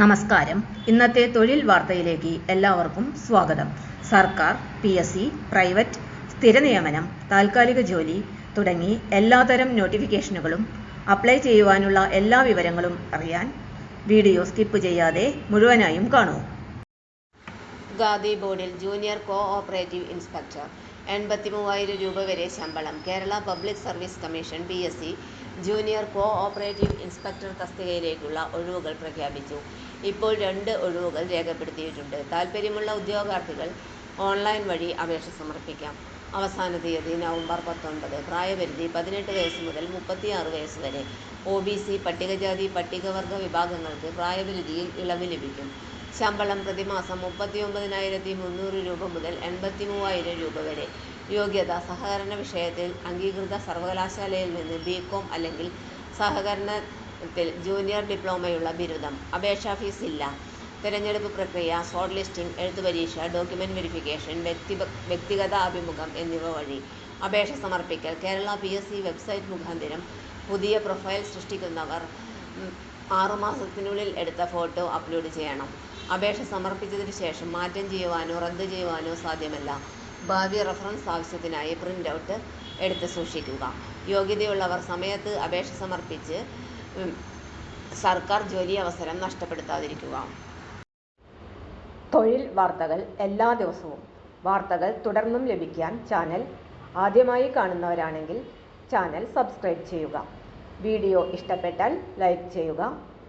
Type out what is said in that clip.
നമസ്കാരം. ഇന്നത്തെ തൊഴിൽ വാർത്തയിലേക്ക് എല്ലാവർക്കും സ്വാഗതം. സർക്കാർ പി എസ് സി പ്രൈവറ്റ് സ്ഥിര നിയമനം താൽക്കാലിക ജോലി തുടങ്ങി എല്ലാതരം നോട്ടിഫിക്കേഷനുകളും അപ്ലൈ ചെയ്യുവാനുള്ള എല്ലാ വിവരങ്ങളും അറിയാൻ വീഡിയോ സ്കിപ്പ് ചെയ്യാതെ മുഴുവനായും കാണൂ. ഖാദി ബോർഡിൽ ജൂനിയർ കോ ഓപ്പറേറ്റീവ് ഇൻസ്പെക്ടർ. എൺപത്തി മൂവായിരം രൂപ വരെ ശമ്പളം. Kerala public service commission P S C junior cooperative inspector തസ്തികയിലേക്കുള്ള ഒഴിവുകൾ പ്രഖ്യാപിച്ചു. ഇപ്പോൾ രണ്ട് ഒഴിവുകൾ രേഖപ്പെടുത്തിയിട്ടുണ്ട്. താൽപ്പര്യമുള്ള ഉദ്യോഗാർത്ഥികൾ ഓൺലൈൻ വഴി അപേക്ഷ സമർപ്പിക്കാം. അവസാന തീയതി നവംബർ പത്തൊൻപത്. പ്രായപരിധി പതിനെട്ട് വയസ്സ് മുതൽ മുപ്പത്തിയാറ് വയസ്സ് വരെ. ഒ ബി സി പട്ടികജാതി പട്ടികവർഗ വിഭാഗങ്ങൾക്ക് പ്രായപരിധിയിൽ ഇളവ് ലഭിക്കും. ശമ്പളം പ്രതിമാസം മുപ്പത്തിയൊമ്പതിനായിരത്തി മുന്നൂറ് രൂപ മുതൽ എൺപത്തി മൂവായിരം രൂപ വരെ. യോഗ്യത സഹകരണ വിഷയത്തിൽ അംഗീകൃത സർവകലാശാലയിൽ നിന്ന് ബി കോം അല്ലെങ്കിൽ സഹകരണത്തിൽ ജൂനിയർ ഡിപ്ലോമയുള്ള ബിരുദം. അപേക്ഷാ ഫീസ് ഇല്ല. തിരഞ്ഞെടുപ്പ് പ്രക്രിയ ഷോർട്ട് ലിസ്റ്റിംഗ് എഴുത്തുപരീക്ഷ ഡോക്യുമെന്റ് വെരിഫിക്കേഷൻ വ്യക്തി വ്യക്തിഗത അഭിമുഖം എന്നിവ വഴി. അപേക്ഷ സമർപ്പിക്കൽ Kerala P S C website മുഖാന്തരം പുതിയ പ്രൊഫൈൽ സൃഷ്ടിക്കുന്നവർ ആറുമാസത്തിനുള്ളിൽ എടുത്ത ഫോട്ടോ അപ്ലോഡ് ചെയ്യണം. അപേക്ഷ സമർപ്പിച്ചതിന് ശേഷം മാറ്റം ചെയ്യുവാനോ റദ്ദ് ചെയ്യുവാനോ സാധ്യമല്ല. ഭാവി റഫറൻസ് ആവശ്യത്തിനായി പ്രിന്റ് ഔട്ട് എടുത്ത് സൂക്ഷിക്കുക. യോഗ്യതയുള്ളവർ സമയത്ത് അപേക്ഷ സമർപ്പിച്ച് സർക്കാർ ജോലി അവസരം നഷ്ടപ്പെടുത്താതിരിക്കുക. തൊഴിൽ വാർത്തകൾ എല്ലാ ദിവസവും. വാർത്തകൾ തുടർന്നും ലഭിക്കാൻ ചാനൽ ആദ്യമായി കാണുന്നവരാണെങ്കിൽ ചാനൽ സബ്സ്ക്രൈബ് ചെയ്യുക. വീഡിയോ ഇഷ്ടപ്പെട്ടാൽ ലൈക്ക് ചെയ്യുക.